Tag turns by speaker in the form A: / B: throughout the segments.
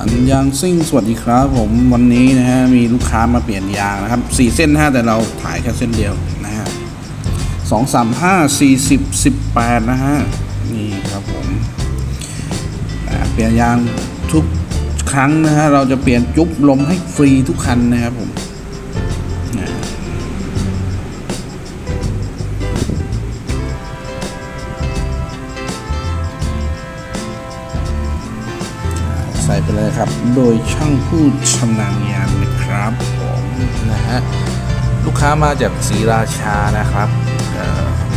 A: อันยางซิ่งสวัสดีครับผมวันนี้นะฮะมีลูกค้ามาเปลี่ยนยางนะครับสี่เส้นนะฮะแต่เราถ่ายแค่เส้นเดียวนะฮะสองสามห้าสี่สิบสิบแปดนะฮะนี่ครับผมเปลี่ยนยางทุกครั้งนะฮะเราจะเปลี่ยนจุ๊บลมให้ฟรีทุกคันนะครับผม ใส่ไปเลยครับ โดยช่างผู้ชำนาญงานนะครับผมนะฮะลูกค้ามาจากศรีราชานะครับ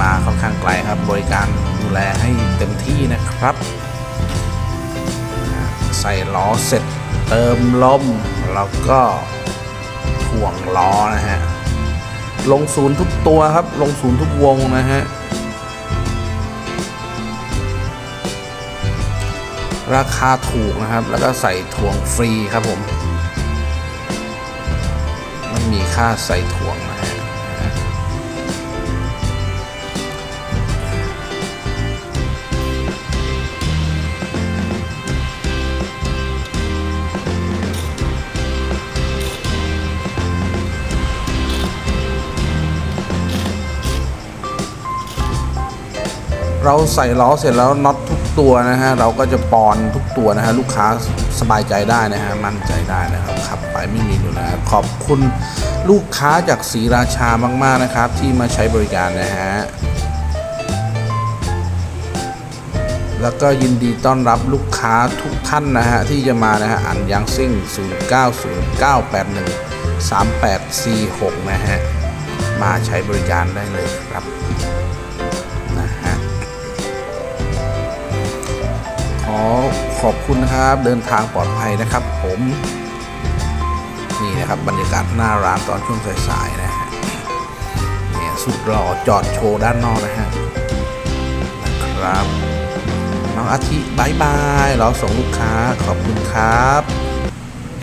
A: มาค่อนข้างไกลครับ บริการดูแลให้เต็มที่นะครับ ใส่ล้อเสร็จเติมลมแล้วก็ถ่วงล้อนะฮะลงศูนย์ทุกตัวครับ ลงศูนย์ทุกวงนะฮะ ราคาถูกนะครับ แล้วก็ใส่ถ่วงฟรีครับผม ไม่มีค่าใส่ถ่วงนะฮะ เราใส่ล้อเสร็จแล้วน็อตทุกตัวนะฮะเราก็จะปอนทุกตัวนะฮะลูกค้าสบายใจได้นะฮะมั่นใจได้นะครับขับไปไม่มีอยู่นะขอบคุณลูกค้าจากศรีราชามาก ๆนะครับ ที่มาใช้บริการนะฮะแล้วก็ยินดีต้อนรับลูกค้าทุกท่านนะฮะที่จะมานะฮะอันยังซิ่ง 0909813846 นะฮะมาใช้บริการได้เลยครับ ขอบคุณนะครับ เดินทางปลอดภัยนะครับ ผมนี่นะครับบรรยากาศหน้าร้านตอนช่วงสายๆนะฮะเนี่ยสุดหล่อจอดโชว์ด้านนอกนะฮะนะครับน้องอาทิบายบาย เราส่งลูกค้าขอบคุณครับ